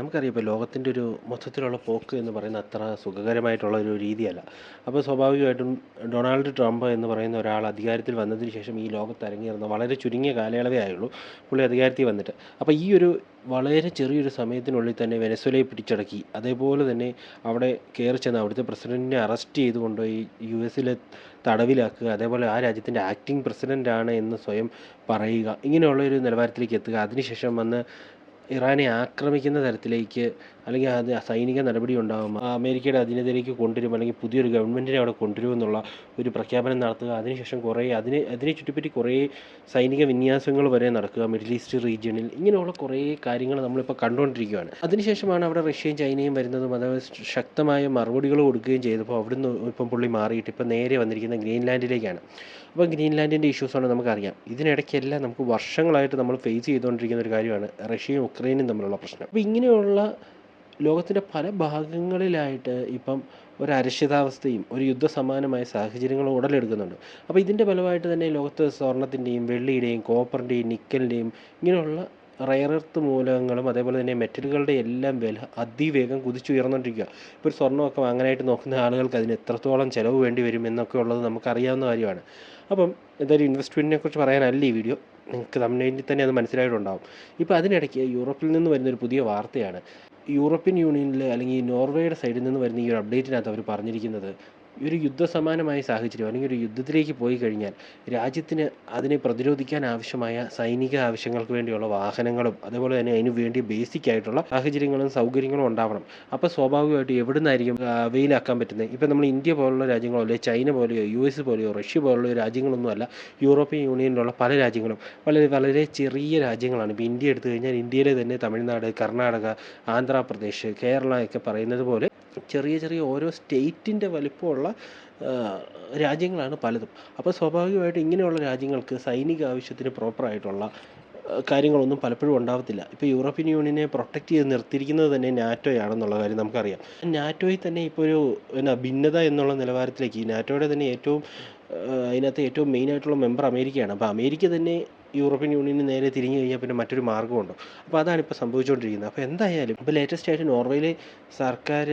നമുക്കറിയാം ഇപ്പോൾ ലോകത്തിന്റെ ഒരു മൊത്തത്തിലുള്ള പോക്ക് എന്ന് പറയുന്ന അത്ര സുഖകരമായിട്ടുള്ള ഒരു രീതിയല്ല. അപ്പോൾ സ്വാഭാവികമായിട്ടും ഡൊണാൾഡ് ട്രംപ് എന്ന് പറയുന്ന ഒരാൾ അധികാരത്തിൽ വന്നതിന് ശേഷം ഈ ലോകത്ത് അരങ്ങേറുന്ന വളരെ ചുരുങ്ങിയ കാലയളവേ ആയുള്ളൂ. പുള്ളി അധികാരത്തിൽ വന്നിട്ട്. അപ്പോൾ ഈ ഒരു വളരെ ചെറിയൊരു സമയത്തിനുള്ളിൽ തന്നെ വെനസ്വലയെ പിടിച്ചടക്കി. അതേപോലെ തന്നെ അവിടെ കയറി ചെന്ന് അവിടുത്തെ പ്രസിഡന്റിനെ അറസ്റ്റ് ചെയ്ത് കൊണ്ടുപോയി യു എസിലെ തടവിലാക്കുക. അതേപോലെ ആ രാജ്യത്തിന്റെ ആക്ടിങ് പ്രസിഡന്റാണ് എന്ന് സ്വയം പറയുക. ഇങ്ങനെയുള്ള ഒരു നിലവാരത്തിലേക്ക് എത്തുക. അതിനുശേഷം വന്ന് ഇറാനെ ആക്രമിക്കുന്ന തരത്തിലേക്ക് അല്ലെങ്കിൽ അത് സൈനിക നടപടി ഉണ്ടാകും അമേരിക്കയുടെ അധീനതയിലേക്ക് കൊണ്ടുവരും അല്ലെങ്കിൽ പുതിയൊരു ഗവൺമെന്റിനെ അവിടെ കൊണ്ടുവരുമെന്നുള്ള ഒരു പ്രഖ്യാപനം നടത്തുക. അതിനുശേഷം കുറേ അതിന് അതിനെ ചുറ്റിപ്പറ്റി കുറേ സൈനിക വിന്യാസങ്ങൾ വരെ നടക്കുക മിഡിൽ ഈസ്റ്റ് റീജിയണിൽ ഇങ്ങനെയുള്ള കുറേ കാര്യങ്ങൾ നമ്മളിപ്പോൾ കണ്ടുകൊണ്ടിരിക്കുകയാണ്. അതിനുശേഷമാണ് അവിടെ റഷ്യയും ചൈനയും വരുന്നതും അതായത് ശക്തമായ മറുപടികൾ കൊടുക്കുകയും ചെയ്തപ്പോൾ അവിടുന്ന് ഇപ്പം പുള്ളി മാറിയിട്ട് ഇപ്പം നേരെ വന്നിരിക്കുന്ന ഗ്രീൻലാൻഡിലേക്കാണ്. അപ്പോൾ ഗ്രീൻലാൻഡിന്റെ ഇഷ്യൂസാണ് നമുക്കറിയാം. ഇതിനിടയ്ക്കെല്ലാം നമുക്ക് വർഷങ്ങളായിട്ട് നമ്മൾ ഫേസ് ചെയ്തുകൊണ്ടിരിക്കുന്ന ഒരു കാര്യമാണ് റഷ്യയും ഉക്രൈനും തമ്മിലുള്ള പ്രശ്നം. അപ്പോൾ ഇങ്ങനെയുള്ള ലോകത്തിന്റെ പല ഭാഗങ്ങളിലായിട്ട് ഇപ്പം ഒരു അരക്ഷിതാവസ്ഥയും ഒരു യുദ്ധസമാനമായ സാഹചര്യങ്ങളും ഉടലെടുക്കുന്നുണ്ട്. അപ്പോൾ ഇതിന്റെ ഫലമായിട്ട് തന്നെ ലോകത്ത് സ്വർണത്തിന്റെയും വെള്ളിയുടെയും കോപ്പറിന്റെയും നിക്കലിന്റെയും ഇങ്ങനെയുള്ള റയർ എർത്ത് മൂലകങ്ങളും അതേപോലെ തന്നെ മെറ്റലുകളുടെ എല്ലാം വില അതിവേഗം കുതിച്ചുയർന്നുകൊണ്ടിരിക്കുക ഇപ്പോൾ ഒരു സ്വർണമൊക്കെ വാങ്ങാനായിട്ട് നോക്കുന്ന ആളുകൾക്ക് അതിന് എത്രത്തോളം ചിലവ് വേണ്ടി വരും എന്നൊക്കെ ഉള്ളത് നമുക്കറിയാവുന്ന കാര്യമാണ്. അപ്പം എന്തായാലും ഇൻവെസ്റ്റ്മെന്റിനെ കുറിച്ച് പറയാനല്ല ഈ വീഡിയോ നിങ്ങൾക്ക് തമിഴ്നാട്ടിൽ തന്നെ അത് മനസ്സിലായിട്ടുണ്ടാവും. ഇപ്പോൾ അതിനിടയ്ക്ക് യൂറോപ്പിൽ നിന്ന് വരുന്ന ഒരു പുതിയ വാർത്തയാണ്. യൂറോപ്യൻ യൂണിയനിൽ അല്ലെങ്കിൽ നോർവേയുടെ സൈഡിൽ നിന്ന് വരുന്ന ഈ ഒരു അപ്ഡേറ്റിനകത്ത് അവർ പറഞ്ഞിരിക്കുന്നത് ഒരു യുദ്ധസമാനമായ സാഹചര്യം അല്ലെങ്കിൽ ഒരു യുദ്ധത്തിലേക്ക് പോയി കഴിഞ്ഞാൽ രാജ്യത്തിന് അതിനെ പ്രതിരോധിക്കാൻ ആവശ്യമായ സൈനിക ആവശ്യങ്ങൾക്ക് വേണ്ടിയുള്ള വാഹനങ്ങളും അതുപോലെ തന്നെ അതിന് വേണ്ടി ബേസിക് ആയിട്ടുള്ള സാഹചര്യങ്ങളും സൗകര്യങ്ങളും ഉണ്ടാവണം. അപ്പോൾ സ്വാഭാവികമായിട്ട് എവിടെ നിന്നായിരിക്കും അവയിലാക്കാൻ പറ്റുന്നത്? ഇപ്പം നമ്മൾ ഇന്ത്യ പോലുള്ള രാജ്യങ്ങളോ അല്ലെങ്കിൽ ചൈന പോലെയോ യു എസ് പോലെയോ റഷ്യ പോലുള്ള രാജ്യങ്ങളൊന്നുമല്ല യൂറോപ്യൻ യൂണിയനിലുള്ള പല രാജ്യങ്ങളും വളരെ വളരെ ചെറിയ രാജ്യങ്ങളാണ്. ഇപ്പോൾ ഇന്ത്യ എടുത്തു കഴിഞ്ഞാൽ ഇന്ത്യയിലെ തന്നെ തമിഴ്നാട് കർണാടക ആന്ധ്രാപ്രദേശ് കേരള ഒക്കെ പറയുന്നത് പോലെ ചെറിയ ചെറിയ ഓരോ സ്റ്റേറ്റിന്റെ വലിപ്പമുള്ള രാജ്യങ്ങളാണ് പലതും. അപ്പോൾ സ്വാഭാവികമായിട്ടും ഇങ്ങനെയുള്ള രാജ്യങ്ങൾക്ക് സൈനിക ആവശ്യത്തിന് പ്രോപ്പറായിട്ടുള്ള കാര്യങ്ങളൊന്നും പലപ്പോഴും ഉണ്ടാവത്തില്ല. ഇപ്പോൾ യൂറോപ്യൻ യൂണിയനെ പ്രൊട്ടക്റ്റ് ചെയ്ത് നിർത്തിയിരിക്കുന്നത് തന്നെ നാറ്റോയാണെന്നുള്ള കാര്യം നമുക്കറിയാം. നാറ്റോയിൽ തന്നെ ഇപ്പോൾ ഒരു എന്നാ ഭിന്നത എന്നുള്ള നിലവാരത്തിലേക്ക് നാറ്റോയുടെ തന്നെ ഏറ്റവും അതിനകത്ത് ഏറ്റവും മെയിൻ ആയിട്ടുള്ള മെമ്പർ അമേരിക്കയാണ്. അപ്പോൾ അമേരിക്ക തന്നെ യൂറോപ്യൻ യൂണിയന് നേരെ തിരിഞ്ഞു കഴിഞ്ഞാൽ പിന്നെ മറ്റൊരു മാർഗമുണ്ടോ. അപ്പോൾ അതാണ് ഇപ്പോൾ സംഭവിച്ചുകൊണ്ടിരിക്കുന്നത്. അപ്പോൾ എന്തായാലും ഇപ്പോൾ ലേറ്റസ്റ്റ് ആയിട്ട് നോർവേയിലെ സർക്കാർ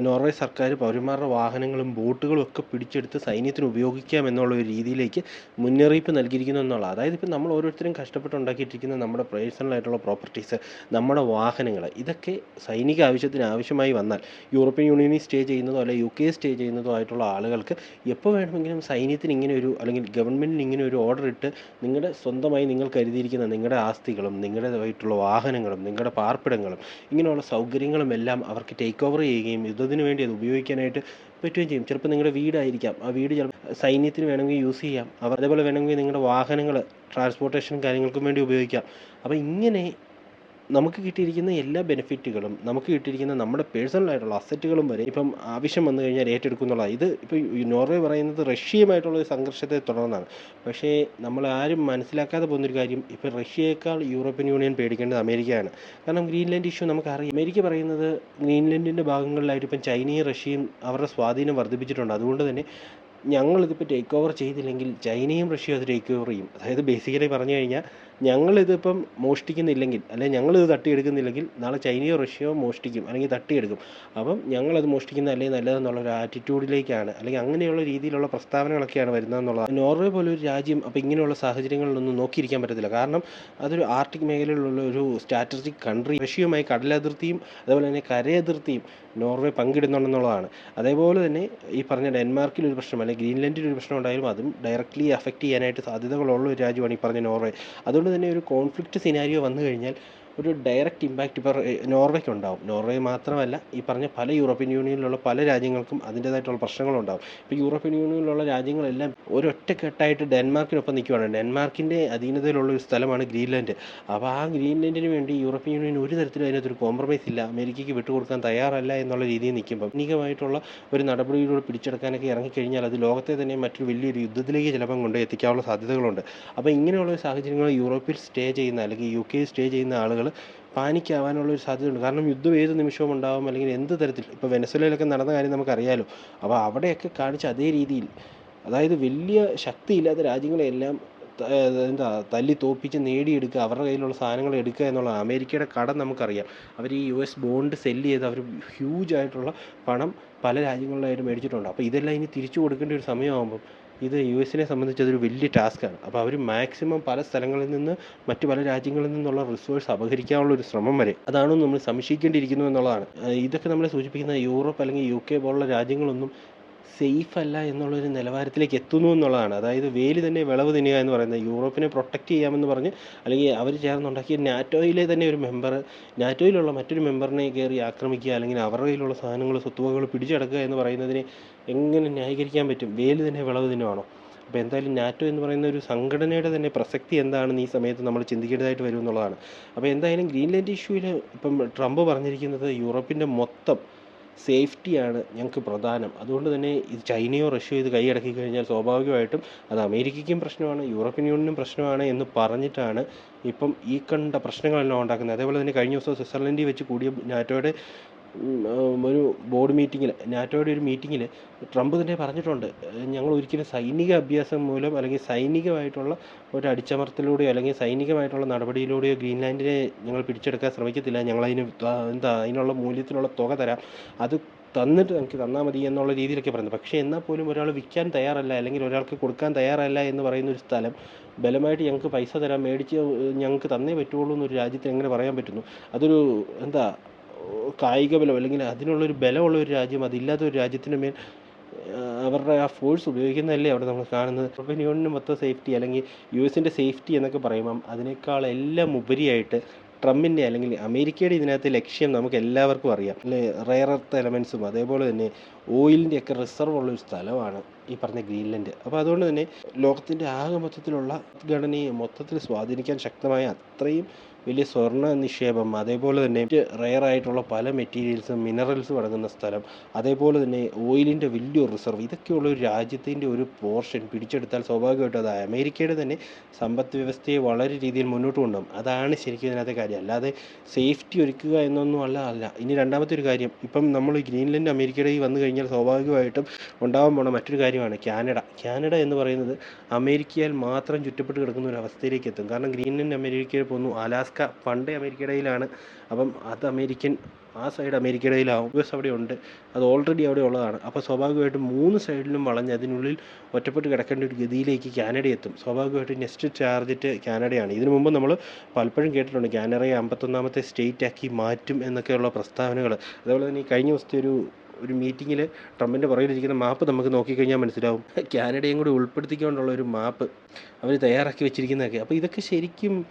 നോർവേ സർക്കാർ പൗരന്മാരുടെ വാഹനങ്ങളും ബോട്ടുകളും ഒക്കെ പിടിച്ചെടുത്ത് സൈന്യത്തിന് ഉപയോഗിക്കാം എന്നുള്ള ഒരു രീതിയിലേക്ക് മുന്നറിയിപ്പ് നൽകിയിരിക്കുന്നു എന്നുള്ള അതായത് ഇപ്പം നമ്മൾ ഓരോരുത്തരും കഷ്ടപ്പെട്ട് ഉണ്ടാക്കിയിട്ടിരിക്കുന്ന നമ്മുടെ പേഴ്സണൽ ആയിട്ടുള്ള പ്രോപ്പർട്ടീസ് നമ്മുടെ വാഹനങ്ങൾ ഇതൊക്കെ സൈനിക ആവശ്യത്തിന് ആവശ്യമായി വന്നാൽ യൂറോപ്യൻ യൂണിയനിൽ സ്റ്റേ ചെയ്യുന്നതോ അല്ലെങ്കിൽ യു കെ സ്റ്റേ ചെയ്യുന്നതോ ആയിട്ടുള്ള ആളുകൾക്ക് എപ്പോൾ വേണമെങ്കിലും സൈന്യത്തിന് ഇങ്ങനെ ഒരു അല്ലെങ്കിൽ ഗവൺമെന്റിന് ഇങ്ങനെ ഒരു ഓർഡർ ഇട്ട് നിങ്ങളുടെ സ്വന്തമായി നിങ്ങൾ കരുതിയിരിക്കുന്ന നിങ്ങളുടെ ആസ്തികളും നിങ്ങളുടേതായിട്ടുള്ള വാഹനങ്ങളും നിങ്ങളുടെ പാർപ്പിടങ്ങളും ഇങ്ങനെയുള്ള സൗകര്യങ്ങളും എല്ലാം അവർക്ക് ടേക്ക് ഓവർ ചെയ്യുകയും യുദ്ധത്തിന് വേണ്ടി അത് ഉപയോഗിക്കാനായിട്ട് പറ്റുകയും ചെയ്യും. ചിലപ്പോൾ നിങ്ങളുടെ വീടായിരിക്കാം. ആ വീട് ചിലപ്പോൾ സൈന്യത്തിന് വേണമെങ്കിൽ യൂസ് ചെയ്യാം. അവർ അതേപോലെ വേണമെങ്കിൽ നിങ്ങളുടെ വാഹനങ്ങൾ ട്രാൻസ്പോർട്ടേഷൻ കാര്യങ്ങൾക്കും വേണ്ടി ഉപയോഗിക്കാം. അപ്പോൾ ഇങ്ങനെ നമുക്ക് കിട്ടിയിരിക്കുന്ന എല്ലാ ബെനിഫിറ്റുകളും നമുക്ക് കിട്ടിയിരിക്കുന്ന നമ്മുടെ പേഴ്സണൽ ആയിട്ടുള്ള അസറ്റുകളും വരെ ഇപ്പം ആവശ്യം വന്നു കഴിഞ്ഞാൽ ഏറ്റെടുക്കും ഇത് ഇപ്പോൾ നോർവേ പറയുന്നത് റഷ്യയുമായിട്ടുള്ള ഒരു സംഘർഷത്തെ തുടർന്നാണ്. പക്ഷേ നമ്മൾ ആരും മനസ്സിലാക്കാതെ പോകുന്നൊരു കാര്യം ഇപ്പോൾ റഷ്യയേക്കാൾ യൂറോപ്യൻ യൂണിയൻ പേടിക്കേണ്ടത് അമേരിക്കയാണ്. കാരണം ഗ്രീൻലാൻഡ് ഇഷ്യൂ നമുക്കറിയാം. അമേരിക്ക പറയുന്നത് ഗ്രീൻലാൻഡിന്റെ ഭാഗങ്ങളിലായിട്ട് ഇപ്പം ചൈനയും റഷ്യയും അവരുടെ സ്വാധീനം വർദ്ധിപ്പിച്ചിട്ടുണ്ട്. അതുകൊണ്ട് തന്നെ ഞങ്ങളിതിപ്പോൾ ടേക്ക് ഓവർ ചെയ്തില്ലെങ്കിൽ ചൈനയും റഷ്യയും അത് ടേക്ക് ഓവർ ചെയ്യും. അതായത് ബേസിക്കലി പറഞ്ഞു കഴിഞ്ഞാൽ ഞങ്ങളിതിപ്പം മോഷ്ടിക്കുന്നില്ലെങ്കിൽ അല്ലെങ്കിൽ ഞങ്ങളിത് തട്ടിയെടുക്കുന്നില്ലെങ്കിൽ നാളെ ചൈനയോ റഷ്യയോ മോഷ്ടിക്കും അല്ലെങ്കിൽ തട്ടിയെടുക്കും. അപ്പം ഞങ്ങളത് അല്ലെങ്കിൽ നല്ലതെന്നുള്ള ഒരു ആറ്റിറ്റ്യൂഡിലേക്കാണ് അല്ലെങ്കിൽ അങ്ങനെയുള്ള രീതിയിലുള്ള പ്രസ്താവനകളൊക്കെയാണ് വരുന്നതെന്നുള്ളത്. നോർവേ പോലെ ഒരു രാജ്യം അപ്പോൾ ഇങ്ങനെയുള്ള സാഹചര്യങ്ങളിലൊന്നും നോക്കിയിരിക്കാൻ പറ്റത്തില്ല. കാരണം അതൊരു ആർട്ടിക് മേഖലയിലുള്ള ഒരു സ്ട്രാറ്റജിക് കൺട്രി. റഷ്യയുമായി കടലതിർത്തിയും അതുപോലെ തന്നെ കരയതിർത്തിയും നോർവേ പങ്കിടുന്നുണ്ടെന്നുള്ളതാണ്. അതേപോലെ തന്നെ ഈ പറഞ്ഞ ഡെൻമാർക്കിൽ ഒരു പ്രശ്നം അല്ലെങ്കിൽ ഗ്രീൻലൻഡിൽ ഒരു പ്രശ്നം ഉണ്ടായാലും അതും ഡയറക്റ്റ്ലി അഫക്റ്റ് ചെയ്യാനായിട്ട് സാധ്യതകളുള്ള ഒരു രാജ്യമാണ് ഈ പറഞ്ഞ നോർവേ. അതുകൊണ്ട് തന്നെ ഒരു കോൺഫ്ലിക്റ്റ് സിനാരിയോ വന്നു കഴിഞ്ഞാൽ ഒരു ഡയറക്റ്റ് ഇമ്പാക്റ്റ് ഇപ്പോൾ നോർവേക്ക് ഉണ്ടാവും നോർവേ മാത്രമല്ല ഈ പറഞ്ഞ പല യൂറോപ്യൻ യൂണിയനിലുള്ള പല രാജ്യങ്ങൾക്കും അതിന്റേതായിട്ടുള്ള പ്രശ്നങ്ങളുണ്ടാവും. ഇപ്പോൾ യൂറോപ്യൻ യൂണിയനിലുള്ള രാജ്യങ്ങളെല്ലാം ഒരൊറ്റക്കെട്ടായിട്ട് ഡെൻമാർക്കിനൊപ്പം നിൽക്കുവാണ്. ഡെൻമാർക്കിന്റെ അധീനതയിലുള്ള ഒരു സ്ഥലമാണ് ഗ്രീൻലാൻഡ്. അപ്പോൾ ആ ഗ്രീൻലാൻഡിന് വേണ്ടി യൂറോപ്യൻ യൂണിയൻ ഒരു തരത്തിലും അതിനകത്തൊരു കോംപ്രമൈസ് ഇല്ല. അമേരിക്കയ്ക്ക് വിട്ടുകൊടുക്കാൻ തയ്യാറല്ല എന്നുള്ള രീതിയിൽ നിൽക്കുമ്പോൾ സൈനികമായിട്ടുള്ള ഒരു നടപടിയിലൂടെ പിടിച്ചെടുക്കാനൊക്കെ ഇറങ്ങിക്കഴിഞ്ഞാൽ അത് ലോകത്തെ തന്നെ മറ്റൊരു വലിയൊരു യുദ്ധത്തിലേക്ക് ചിലപ്പം കൊണ്ട് എത്തിക്കാനുള്ള സാധ്യതകളുണ്ട്. അപ്പോൾ ഇങ്ങനെയുള്ള സാഹചര്യങ്ങൾ യൂറോപ്പിൽ സ്റ്റേ ചെയ്യുന്ന അല്ലെങ്കിൽ യു കെ സ്റ്റേ ചെയ്യുന്ന ആളുകൾ പാനിക്കാവാനുള്ള ഒരു സാധ്യതയുണ്ട്. കാരണം യുദ്ധം ഏത് നിമിഷവും ഉണ്ടാവും അല്ലെങ്കിൽ എന്ത് തരത്തിൽ ഇപ്പോൾ വെനസ്വലയിലൊക്കെ നടന്ന കാര്യം നമുക്കറിയാലോ. അപ്പോൾ അവിടെയൊക്കെ കാണിച്ച അതേ രീതിയിൽ അതായത് വലിയ ശക്തിയില്ലാത്ത രാജ്യങ്ങളെല്ലാം എന്താ തല്ലി തോപ്പിച്ച് നേടിയെടുക്കുക അവരുടെ കയ്യിലുള്ള സാധനങ്ങൾ എടുക്കുക എന്നുള്ള അമേരിക്കയുടെ കടം നമുക്കറിയാം. അവർ ഈ യു എസ് ബോണ്ട് സെല്ല് ചെയ്ത് അവർ ഹ്യൂജ് ആയിട്ടുള്ള പണം പല രാജ്യങ്ങളിലായിട്ട് മേടിച്ചിട്ടുണ്ട്. അപ്പോൾ ഇതെല്ലാം ഇനി തിരിച്ചു കൊടുക്കേണ്ട ഒരു സമയമാകുമ്പം ഇത് യു എസിനെ സംബന്ധിച്ച് അതൊരു വലിയ ടാസ്ക്കാണ്. അപ്പോൾ അവർ മാക്സിമം പല സ്ഥലങ്ങളിൽ നിന്ന് മറ്റു പല രാജ്യങ്ങളിൽ നിന്നുള്ള റിസോഴ്സ് അപഹരിക്കാനുള്ള ഒരു ശ്രമം വരെ അതാണ് നമ്മൾ സംശയിക്കേണ്ടിയിരിക്കുന്നു എന്നുള്ളതാണ്. ഇതൊക്കെ നമ്മളെ സൂചിപ്പിക്കുന്ന യൂറോപ്പ് അല്ലെങ്കിൽ യു കെ പോലുള്ള രാജ്യങ്ങളൊന്നും സേഫ് അല്ല എന്നുള്ളൊരു നിലവാരത്തിലേക്ക് എത്തുന്നു എന്നുള്ളതാണ്. അതായത് വേലി തന്നെ വിളവ് തിന്നുക എന്ന് പറയുന്നത് യൂറോപ്പിനെ പ്രൊട്ടക്റ്റ് ചെയ്യാമെന്ന് പറഞ്ഞ് അല്ലെങ്കിൽ അവർ ചേർന്നുണ്ടാക്കിയ നാറ്റോയിലെ തന്നെ ഒരു മെമ്പർ നാറ്റോയിലുള്ള മറ്റൊരു മെമ്പറിനെ കയറി ആക്രമിക്കുക അല്ലെങ്കിൽ അവരുടെ കയ്യിലുള്ള സാധനങ്ങൾ സ്വത്തുവകകൾ പിടിച്ചെടുക്കുക എന്ന് പറയുന്നതിനെ എങ്ങനെ ന്യായീകരിക്കാൻ പറ്റും? വേലി തന്നെ വിളവ് തിന്നുവാണോ അപ്പോൾ എന്തായാലും നാറ്റോ എന്ന് പറയുന്ന ഒരു സംഘടനയുടെ തന്നെ പ്രസക്തി എന്താണെന്ന് ഈ സമയത്ത് നമ്മൾ ചിന്തിക്കേണ്ടതായിട്ട് വരും എന്നുള്ളതാണ്. അപ്പോൾ എന്തായാലും ഗ്രീൻലാൻഡ് ഇഷ്യൂവിൽ ഇപ്പം ട്രംപ് പറഞ്ഞിരിക്കുന്നത് യൂറോപ്പിന്റെ മൊത്തം സേഫ്റ്റിയാണ് ഞങ്ങൾക്ക് പ്രധാനം. അതുകൊണ്ട് തന്നെ ഇത് ചൈനയോ റഷ്യയോ ഇത് കൈയടക്കി കഴിഞ്ഞാൽ സ്വാഭാവികമായിട്ടും അത് അമേരിക്കയ്ക്കും പ്രശ്നമാണ് യൂറോപ്യൻ യൂണിയനും പ്രശ്നമാണ് എന്ന് പറഞ്ഞിട്ടാണ് ഇപ്പം ഈ കണ്ട പ്രശ്നങ്ങളെല്ലാം ഉണ്ടാക്കുന്നത്. അതേപോലെ തന്നെ കഴിഞ്ഞ ദിവസം സ്വിറ്റ്സർലൻഡിൽ വെച്ച് കൂടിയ നാറ്റോയുടെ ഒരു ബോർഡ് മീറ്റിങ്ങിൽ നാറ്റോയുടെ ഒരു മീറ്റിങ്ങിൽ ട്രംപ് തന്നെ പറഞ്ഞിട്ടുണ്ട്. ഞങ്ങൾ ഒരിക്കലും സൈനിക അഭ്യാസം മൂലം അല്ലെങ്കിൽ സൈനികമായിട്ടുള്ള ഒരു അടിച്ചമർത്തലൂടെയോ അല്ലെങ്കിൽ സൈനികമായിട്ടുള്ള നടപടിയിലൂടെയോ ഗ്രീൻലാൻഡിനെ ഞങ്ങൾ പിടിച്ചെടുക്കാൻ ശ്രമിക്കത്തില്ല. ഞങ്ങളതിന് എന്താ അതിനുള്ള മൂല്യത്തിനുള്ള തുക തരാം. അത് തന്നിട്ട് നമുക്ക് തന്നാൽ മതി എന്നുള്ള രീതിയിലൊക്കെ പറയുന്നത് പക്ഷേ എന്നാൽ പോലും ഒരാൾ വിൽക്കാൻ തയ്യാറല്ല അല്ലെങ്കിൽ ഒരാൾക്ക് കൊടുക്കാൻ തയ്യാറല്ല എന്ന് പറയുന്ന ഒരു സ്ഥലം ബലമായിട്ട് ഞങ്ങൾക്ക് പൈസ തരാം മേടിച്ച് ഞങ്ങൾക്ക് തന്നേ പറ്റുള്ളൂ എന്നൊരു രാജ്യത്തിന് എങ്ങനെ പറയാൻ പറ്റുന്നു? അതൊരു എന്താ കായിക ബലം അല്ലെങ്കിൽ അതിനുള്ള ഒരു ബലമുള്ള ഒരു രാജ്യം അതില്ലാത്ത ഒരു രാജ്യത്തിന് മേൽ അവരുടെ ആ ഫോഴ്സ് ഉപയോഗിക്കുന്നതല്ലേ അവിടെ നമ്മൾ കാണുന്നത്. യൂറോപ്യൻ യൂണിയന് മൊത്തം സേഫ്റ്റി അല്ലെങ്കിൽ യു എസിന്റെ സേഫ്റ്റി എന്നൊക്കെ പറയുമ്പം അതിനേക്കാൾ എല്ലാം ഉപരിയായിട്ട് ട്രംപിന്റെ അല്ലെങ്കിൽ അമേരിക്കയുടെ ഇതിനകത്ത് ലക്ഷ്യം നമുക്ക് എല്ലാവർക്കും അറിയാം. അല്ലെ റെയർ എർത്ത് എലമെൻസും അതേപോലെ തന്നെ ഓയിലിന്റെ ഒക്കെ റിസർവ് ഉള്ള ഒരു സ്ഥലമാണ് ഈ പറഞ്ഞ ഗ്രീൻലൻഡ്. അപ്പോൾ അതുകൊണ്ട് തന്നെ ലോകത്തിന്റെ ആകെ മൊത്തത്തിലുള്ള ഘടനയെ മൊത്തത്തിൽ സ്വാധീനിക്കാൻ ശക്തമായ അത്രയും വലിയ സ്വർണ നിക്ഷേപം അതേപോലെ തന്നെ റയർ ആയിട്ടുള്ള പല മെറ്റീരിയൽസും മിനറൽസും അടങ്ങുന്ന സ്ഥലം അതേപോലെ തന്നെ ഓയിലിന്റെ വലിയ റിസർവ് ഇതൊക്കെയുള്ള ഒരു രാജ്യത്തിന്റെ ഒരു പോർഷൻ പിടിച്ചെടുത്താൽ സ്വാഭാവികമായിട്ടും അത് അമേരിക്കയുടെ തന്നെ സമ്പദ് വ്യവസ്ഥയെ വളരെ രീതിയിൽ മുന്നോട്ട് കൊണ്ടുപോകും. അതാണ് ശരിക്കും ഇതിനകത്തെ കാര്യം. അല്ലാതെ സേഫ്റ്റി ഒരുക്കുക എന്നൊന്നും അല്ല അല്ല. ഇനി രണ്ടാമത്തെ ഒരു കാര്യം. ഇപ്പം നമ്മൾ ഗ്രീൻലൻഡ് അമേരിക്കയുടെ ഈ വന്നു കഴിഞ്ഞാൽ സ്വാഭാവികമായിട്ടും ഉണ്ടാവാൻ പോണ മറ്റൊരു കാര്യമാണ് കാനഡ. കാനഡ എന്ന് പറയുന്നത് അമേരിക്കയാൽ മാത്രം ചുറ്റപ്പെട്ട് കിടക്കുന്ന ഒരു അവസ്ഥയിലേക്ക് എത്തും. കാരണം ഗ്രീൻലൻഡ് അമേരിക്കയിൽ പോന്നു അലാസ്ക പണ്ടേ പണ്ട് കയ്യിലാണ് അപ്പം അത് അമേരിക്കൻ ആ സൈഡ് അമേരിക്കയുടെ കയ്യിലാവും യു എസ് അവിടെ ഉണ്ട് അത് ഓൾറെഡി അവിടെ ഉള്ളതാണ് അപ്പോൾ സ്വാഭാവികമായിട്ടും മൂന്ന് സൈഡിലും വളഞ്ഞ് അതിനുള്ളിൽ ഒറ്റപ്പെട്ട് കിടക്കേണ്ട ഒരു ഗതിയിലേക്ക് കാനഡ എത്തും. സ്വാഭാവികമായിട്ടും നെക്സ്റ്റ് ടാർജറ്റ് കാനഡയാണ്. ഇതിനു മുമ്പ് നമ്മൾ പലപ്പോഴും കേട്ടിട്ടുണ്ട് കാനഡയെ അമ്പത്തൊന്നാമത്തെ സ്റ്റേറ്റ് ആക്കി മാറ്റും എന്നൊക്കെയുള്ള പ്രസ്താവനകൾ. അതേപോലെ തന്നെ ഈ കഴിഞ്ഞ ദിവസത്തെ ഒരു ഒരു മീറ്റിങ്ങിൽ ട്രംപിന്റെ പുറകിലിരിക്കുന്ന മാപ്പ് നമുക്ക് നോക്കിക്കഴിഞ്ഞാൽ മനസ്സിലാവും. കാനഡയും കൂടി ഉൾപ്പെടുത്തിക്കൊണ്ടുള്ള ഒരു മാപ്പ് അവർ തയ്യാറാക്കി വെച്ചിരിക്കുന്നതൊക്കെ. അപ്പോൾ ഇതൊക്കെ ശരിക്കും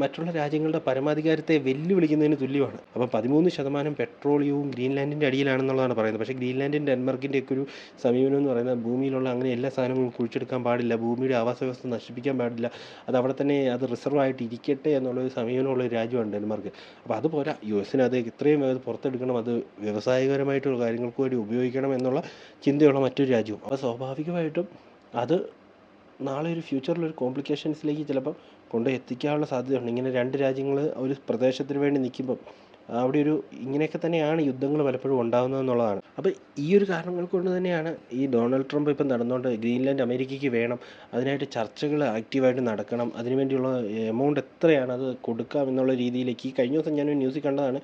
മറ്റുള്ള രാജ്യങ്ങളുടെ പരമാധികാരത്തെ വെല്ലുവിളിക്കുന്നതിന് തുല്യമാണ്. അപ്പം പതിമൂന്ന് ശതമാനം പെട്രോളിയവും ഗ്രീൻലാൻഡിന്റെ അടിയിലാണെന്നുള്ളതാണ് പറയുന്നത്. പക്ഷേ ഗ്രീൻലാൻഡിന്റെ ഡെൻമാർക്കിന്റെ ഒക്കെ ഒരു സമീപനം എന്ന് പറയുന്നത് ഭൂമിയിലുള്ള അങ്ങനെ എല്ലാ സാധനങ്ങളും കുഴിച്ചെടുക്കാൻ പാടില്ല ഭൂമിയുടെ ആവാസ വ്യവസ്ഥ നശിപ്പിക്കാൻ പാടില്ല അത് അവിടെ തന്നെ അത് റിസർവ് ആയിട്ട് ഇരിക്കട്ടെ എന്നുള്ളൊരു സമീപനമുള്ള ഒരു രാജ്യമാണ് ഡെൻമാർക്ക്. അപ്പോൾ അതുപോലെ യു എസിന് അത് ഇത്രയും വേഗം പുറത്തെടുക്കണം അത് വ്യവസായപരമായിട്ടുള്ള കാര്യങ്ങൾക്ക് വേണ്ടി ഉപയോഗിക്കണം എന്നുള്ള ചിന്തയുള്ള മറ്റൊരു രാജ്യവും. അപ്പോൾ സ്വാഭാവികമായിട്ടും അത് നാളെ ഒരു ഫ്യൂച്ചറിൽ ഒരു കോംപ്ലിക്കേഷൻസിലേക്ക് ചിലപ്പം കൊണ്ട് എത്തിക്കാനുള്ള സാധ്യതയുണ്ട്. ഇങ്ങനെ രണ്ട് രാജ്യങ്ങൾ ഒരു പ്രദേശത്തിന് വേണ്ടി നിൽക്കുമ്പം അവിടെ ഒരു ഇങ്ങനെയൊക്കെ തന്നെയാണ് യുദ്ധങ്ങൾ പലപ്പോഴും ഉണ്ടാകുന്നത് എന്നുള്ളതാണ്. അപ്പോൾ ഈ ഒരു കാരണങ്ങൾ കൊണ്ട് തന്നെയാണ് ഈ ഡൊണാൾഡ് ട്രംപ് ഇപ്പം നടന്നുകൊണ്ട് ഗ്രീൻലാൻഡ് അമേരിക്കയ്ക്ക് വേണം അതിനായിട്ട് ചർച്ചകൾ ആക്റ്റീവായിട്ട് നടക്കണം അതിനുവേണ്ടിയുള്ള എമൗണ്ട് എത്രയാണ് അത് കൊടുക്കാം എന്നുള്ള രീതിയിലേക്ക് ഈ കഴിഞ്ഞ ദിവസം ഞാനൊരു ന്യൂസിൽ കണ്ടതാണ്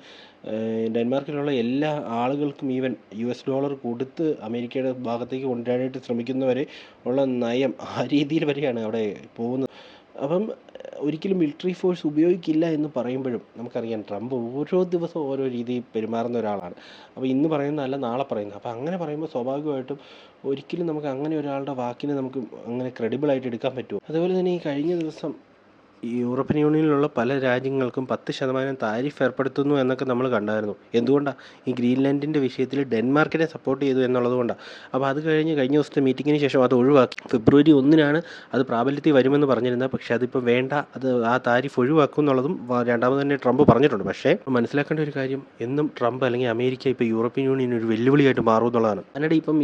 ഡെൻമാർക്കിലുള്ള എല്ലാ ആളുകൾക്കും ഈവൻ യു എസ് ഡോളർ കൊടുത്ത് അമേരിക്കയുടെ ഭാഗത്തേക്ക് കൊണ്ടുവരാനായിട്ട് ശ്രമിക്കുന്നവരെ ഉള്ള നയം ആ രീതിയിൽ വരെയാണ് അവിടെ പോകുന്നത്. അപ്പം ഒരിക്കലും മിലിറ്ററി ഫോഴ്സ് ഉപയോഗിക്കില്ല എന്ന് പറയുമ്പോഴും നമുക്കറിയാം ട്രംപ് ഓരോ ദിവസവും ഓരോ രീതിയിൽ പെരുമാറുന്ന ഒരാളാണ്. അപ്പോൾ ഇന്ന് പറയുന്നതല്ല നാളെ പറയുന്നത്. അപ്പോൾ അങ്ങനെ പറയുമ്പോൾ സ്വാഭാവികമായിട്ടും ഒരിക്കലും നമുക്ക് അങ്ങനെ ഒരാളുടെ വാക്കിനെ നമുക്ക് അങ്ങനെ ക്രെഡിബിളായിട്ട് എടുക്കാൻ പറ്റുമോ? അതുപോലെ തന്നെ ഈ കഴിഞ്ഞ ദിവസം യൂറോപ്യൻ യൂണിയനിലുള്ള പല രാജ്യങ്ങൾക്കും പത്ത് ശതമാനം താരിഫ് ഏർപ്പെടുത്തുന്നു എന്നൊക്കെ നമ്മൾ കണ്ടായിരുന്നു. എന്തുകൊണ്ടാണ് ഈ ഗ്രീൻലാൻഡിന്റെ വിഷയത്തിൽ ഡെൻമാർക്കിനെ സപ്പോർട്ട് ചെയ്തു എന്നുള്ളതുകൊണ്ടാണ് അപ്പോൾ അത് കഴിഞ്ഞ് കഴിഞ്ഞ ദിവസത്തെ മീറ്റിങ്ങിന് ശേഷം അത് ഒഴിവാക്കി. ഫെബ്രുവരി ഒന്നിനാണ് അത് പ്രാബല്യത്തിൽ വരുമെന്ന് പറഞ്ഞിരുന്നത്. പക്ഷേ അതിപ്പോൾ വേണ്ട അത് ആ താരിഫ് ഒഴിവാക്കും എന്നുള്ളതും രണ്ടാമത് തന്നെ ട്രംപ് പറഞ്ഞിട്ടുണ്ട്. പക്ഷേ മനസ്സിലാക്കേണ്ട ഒരു കാര്യം എന്നും ട്രംപ് അല്ലെങ്കിൽ അമേരിക്ക ഇപ്പോൾ യൂറോപ്യൻ യൂണിയൻ ഒരു വെല്ലുവിളിയായിട്ട് മാറും എന്നുള്ളതാണ്. കാനഡ ഇപ്പം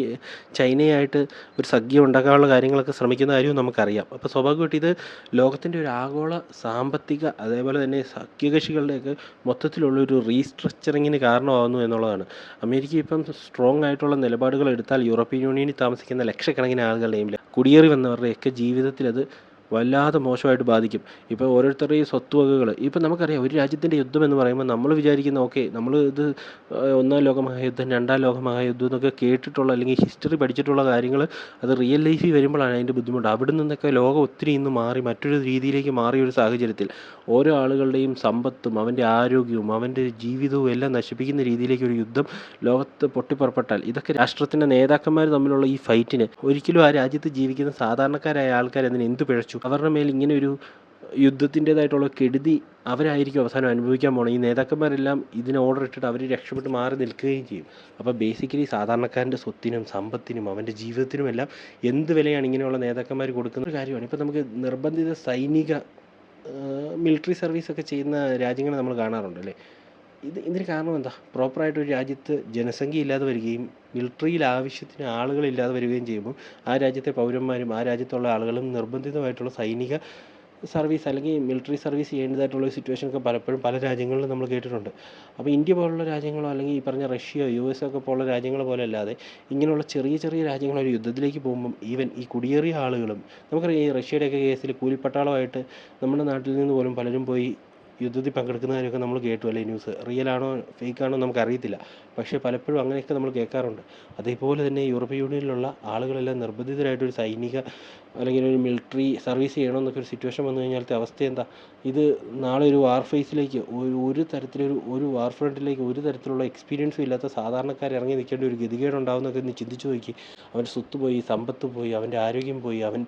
ചൈനയായിട്ട് ഒരു സഖ്യം ഉണ്ടാക്കാനുള്ള കാര്യങ്ങളൊക്കെ ശ്രമിക്കുന്ന കാര്യവും നമുക്കറിയാം. അപ്പോൾ സ്വാഭാവികമായിട്ട് ഇത് ലോകത്തിന്റെ ഒരു ആഗോള സാമ്പത്തിക അതേപോലെ തന്നെ സഖ്യകക്ഷികളുടെയൊക്കെ മൊത്തത്തിലുള്ള ഒരു റീസ്ട്രക്ചറിങ്ങിന് കാരണമാകുന്നു എന്നുള്ളതാണ്. അമേരിക്ക ഇപ്പം സ്ട്രോങ് ആയിട്ടുള്ള നിലപാടുകൾ എടുത്താൽ യൂറോപ്യൻ യൂണിയനിൽ താമസിക്കുന്ന ലക്ഷക്കണക്കിന് ആളുകളുടെയും കുടിയേറി വന്നവരുടെയൊക്കെ ജീവിതത്തിൽ അത് വല്ലാതെ മോശമായിട്ട് ബാധിക്കും. ഇപ്പോൾ ഓരോരുത്തരുടെയും സ്വത്തുവകകൾ ഇപ്പം നമുക്കറിയാം ഒരു രാജ്യത്തിന്റെ യുദ്ധം എന്ന് പറയുമ്പോൾ നമ്മൾ വിചാരിക്കുന്ന ഓക്കെ നമ്മൾ ഇത് ഒന്നാം ലോക മഹായുദ്ധം രണ്ടാം ലോക മഹായുദ്ധം എന്നൊക്കെ കേട്ടിട്ടുള്ള അല്ലെങ്കിൽ ഹിസ്റ്ററി പഠിച്ചിട്ടുള്ള കാര്യങ്ങൾ അത് റിയൽ ലൈഫിൽ വരുമ്പോഴാണ് അതിന്റെ ബുദ്ധിമുട്ട്. അവിടെ നിന്നൊക്കെ ലോകം ഒത്തിരി ഇന്ന് മാറി മറ്റൊരു രീതിയിലേക്ക് മാറിയ ഒരു സാഹചര്യത്തിൽ ഓരോ ആളുകളുടെയും സമ്പത്തും അവന്റെ ആരോഗ്യവും അവന്റെ ജീവിതവും എല്ലാം നശിപ്പിക്കുന്ന രീതിയിലേക്ക് ഒരു യുദ്ധം ലോകത്ത് പൊട്ടിപ്പുറപ്പെട്ടാൽ ഇതൊക്കെ രാഷ്ട്രത്തിന്റെ നേതാക്കന്മാർ തമ്മിലുള്ള ഈ ഫൈറ്റിന് ഒരിക്കലും ആ രാജ്യത്ത് ജീവിക്കുന്ന സാധാരണക്കാരായ ആൾക്കാർ അതിന് എന്ത് പിഴച്ചു? അവരുടെ മേൽ ഇങ്ങനെ ഒരു യുദ്ധത്തിന്റേതായിട്ടുള്ള കെടുതി അവരായിരിക്കും അവസാനം അനുഭവിക്കാൻ പോകണം ഈ നേതാക്കന്മാരെല്ലാം ഇതിന് ഓർഡർ ഇട്ടിട്ട് അവർ രക്ഷപ്പെട്ട് മാറി നിൽക്കുകയും ചെയ്യും. അപ്പോൾ ബേസിക്കലി സാധാരണക്കാരന്റെ സ്വത്തിനും സമ്പത്തിനും അവന്റെ ജീവിതത്തിനും എല്ലാം എന്ത് വിലയാണ് ഇങ്ങനെയുള്ള നേതാക്കന്മാർ കൊടുക്കുന്ന ഒരു കാര്യമാണ്. ഇപ്പോൾ നമുക്ക് നിർബന്ധിത സൈനിക മിലിറ്ററി സർവീസൊക്കെ ചെയ്യുന്ന രാജ്യങ്ങൾ നമ്മൾ കാണാറുണ്ട് അല്ലേ ഇത് ഇതിന് കാരണം എന്താ? പ്രോപ്പറായിട്ട് ഒരു രാജ്യത്ത് ജനസംഖ്യ ഇല്ലാതെ വരികയും മിലിറ്ററിയിൽ ആവശ്യത്തിന് ആളുകളില്ലാതെ വരികയും ചെയ്യുമ്പോൾ ആ രാജ്യത്തെ പൗരന്മാരും ആ രാജ്യത്തുള്ള ആളുകളും നിർബന്ധിതമായിട്ടുള്ള സൈനിക സർവീസ് അല്ലെങ്കിൽ മിലിറ്ററി സർവീസ് ചെയ്യേണ്ടതായിട്ടുള്ള ഒരു സിറ്റുവേഷൻ ഒക്കെ പലപ്പോഴും പല രാജ്യങ്ങളിലും നമ്മൾ കേട്ടിട്ടുണ്ട്. അപ്പോൾ ഇന്ത്യ പോലുള്ള രാജ്യങ്ങളോ അല്ലെങ്കിൽ ഈ പറഞ്ഞ റഷ്യ യു എസ് ഒക്കെ പോലുള്ള രാജ്യങ്ങൾ പോലെ അല്ലാതെ ഇങ്ങനെയുള്ള ചെറിയ ചെറിയ രാജ്യങ്ങൾ ഒരു യുദ്ധത്തിലേക്ക് പോകുമ്പം ഈവൻ ഈ കുടിയേറിയ ആളുകളും നമുക്കറിയാം ഈ റഷ്യയുടെയൊക്കെ കേസിൽ കൂലിപ്പട്ടാളമായിട്ട് നമ്മുടെ നാട്ടിൽ നിന്ന് പോലും പലരും പോയി യുദ്ധത്തിൽ പങ്കെടുക്കുന്നവരൊക്കെ നമ്മൾ കേട്ടു അല്ലേ ന്യൂസ്? റിയൽ ആണോ ഫേക്ക് ആണോ നമുക്ക് അറിയത്തില്ല പക്ഷേ പലപ്പോഴും അങ്ങനെയൊക്കെ നമ്മൾ കേൾക്കാറുണ്ട്. അതേപോലെ തന്നെ യൂറോപ്യൻ യൂണിയനിലുള്ള ആളുകളെല്ലാം നിർബന്ധിതരായിട്ടൊരു സൈനിക അല്ലെങ്കിൽ ഒരു മിലിറ്ററി സർവീസ് ചെയ്യണമെന്നൊക്കെ ഒരു സിറ്റുവേഷൻ വന്നു കഴിഞ്ഞാലത്തെ അവസ്ഥ എന്താ? ഇത് നാളെ ഒരു വാർ ഫേസിലേക്ക് ഒരു ഒരു തരത്തിലൊരു ഒരു വാർ ഫ്രണ്ടിലേക്ക് ഒരു തരത്തിലുള്ള എക്സ്പീരിയൻസും ഇല്ലാത്ത സാധാരണക്കാർ ഇറങ്ങി നിൽക്കേണ്ട ഒരു ഗതികേടുണ്ടാവുന്നൊക്കെ ഒന്ന് ചിന്തിച്ചു നോക്കി. അവന്റെ സ്വത്ത് പോയി സമ്പത്ത് പോയി അവന്റെ ആരോഗ്യം പോയി അവൻ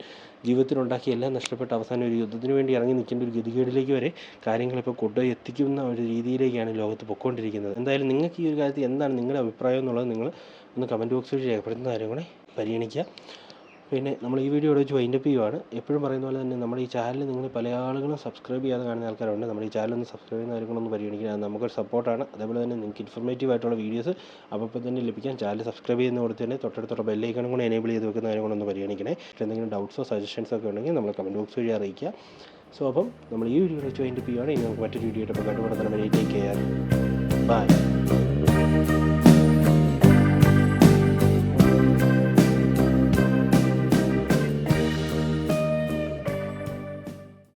ജീവിതത്തിലുണ്ടാക്കിയ എല്ലാം നഷ്ടപ്പെട്ട് അവസാനം ഒരു യുദ്ധത്തിന് വേണ്ടി ഇറങ്ങി നിൽക്കേണ്ട ഒരു ഗതികേടിലേക്ക് വരെ കാര്യങ്ങൾ ഇപ്പോൾ കൊണ്ടുപോയി എത്തിക്കുന്ന ഒരു രീതിയിലേക്കാണ് ലോകത്ത് പൊയ്ക്കൊണ്ടിരിക്കുന്നത്. എന്തായാലും നിങ്ങൾക്ക് ഈ ഒരു കാര്യത്തിൽ എന്താണ് നിങ്ങളുടെ അഭിപ്രായം എന്നുള്ളത് നിങ്ങൾ ഒന്ന് കമന്റ് ബോക്സിൽ രേഖപ്പെടുത്തുന്ന കാര്യം കൂടെ പരിഗണിക്കുക. പിന്നെ നമ്മൾ ഈ വീഡിയോ ഇവിടെ വെച്ച് വൈൻഡപ്പ് ചെയ്യുവാണ്. എപ്പോഴും പറയുന്ന പോലെ തന്നെ നമ്മുടെ ഈ ചാനൽ നിങ്ങൾ പല ആളുകളും സബ്സ്ക്രൈബ് ചെയ്യാതെ കാണുന്ന ആൾക്കാരുണ്ട്. നമ്മുടെ ഈ ചാനൽ ഒന്ന് സബ്സ്ക്രൈബ് ചെയ്യുന്ന കാര്യങ്ങളൊന്ന് പരിഗണിക്കുക. നമുക്കൊരു സപ്പോർട്ടാണ് അതേപോലെ തന്നെ നിങ്ങൾക്ക് ഇൻഫർമേറ്റീവ് ആയിട്ടുള്ള വീഡിയോസ് അപ്പോൾ തന്നെ ലഭിക്കാൻ ചാനൽ സബ്സ്ക്രൈബ് ചെയ്യുന്ന കൊടുത്ത് തന്നെ തൊട്ടടുത്തുള്ള ബെല്ലൈക്കണം കൂടെ എനേബിൾ ചെയ്ത് വെക്കുന്ന കാര്യങ്ങളൊന്ന് പരിഗണിക്കണേ. എന്തെങ്കിലും ഡൗട്ട്സോ സജഷൻസോ ഒക്കെ ഉണ്ടെങ്കിൽ നമ്മൾ കമന്റ് ബോക്സ് വഴി അറിയിക്കുക. സോ അപ്പം നമ്മൾ ഈ വീഡിയോ വെച്ച് വൈൻഡപ്പ് ചെയ്യുവാണ്. ഇനി നമുക്ക് മറ്റൊരു വീഡിയോ ആയിട്ട് കണ്ടുപിടുത്തണം ടേക്ക് കെയർ ബൈ